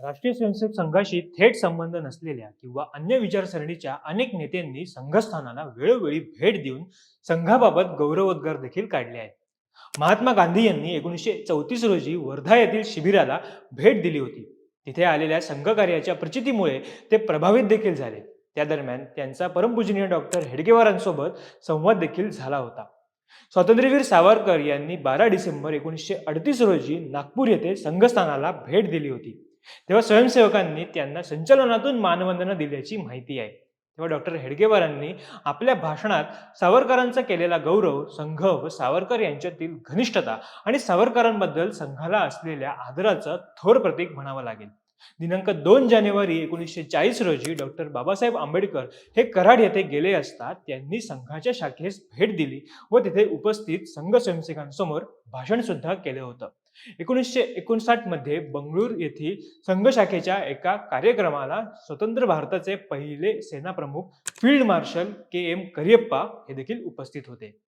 राष्ट्रीय स्वयंसेवक संघाशी थेट संबंध नसलेल्या किंवा अन्य विचारसरणीच्या अनेक नेत्यांनी संघस्थानाला वेळोवेळी भेट देऊन संघाबाबत गौरवोद्गार देखील काढले आहेत. महात्मा गांधी यांनी एकोणीसशे चौतीस रोजी वर्धा येथील शिबिराला भेट दिली होती. तिथे आलेल्या संघकार्याच्या प्रचितीमुळे ते प्रभावित देखील झाले. त्या दरम्यान त्यांचा परमपूजनीय डॉक्टर हेडगेवारांसोबत संवाद देखील झाला होता. स्वातंत्र्यवीर सावरकर यांनी बारा डिसेंबर एकोणीसशे अडतीस रोजी नागपूर येथे संघस्थानाला भेट दिली होती. तेव्हा स्वयंसेवकांनी त्यांना संचलनातून मानवंदना दिल्याची माहिती आहे. तेव्हा डॉक्टर हेडगेवारांनी आपल्या भाषणात सावरकरांचा केलेला गौरव संघ व सावरकर यांच्यातील घनिष्ठता आणि सावरकरांबद्दल संघाला असलेल्या आदराचं थोर प्रतीक म्हणावं लागेल. दिनांक दोन जानेवारी एकोणीसशे चाळीस रोजी डॉक्टर बाबासाहेब आंबेडकर हे कराड येथे गेले असता त्यांनी संघाच्या शाखेस भेट दिली व तिथे उपस्थित संघ स्वयंसेवकांसमोर भाषण सुद्धा केलं होतं. एकोणीसशे एकोणसाठमध्ये बंगळूर येथील संघ शाखेच्या एका कार्यक्रमाला स्वतंत्र भारताचे पहिले सेनाप्रमुख field marshal K M Cariappa हे देखील उपस्थित होते.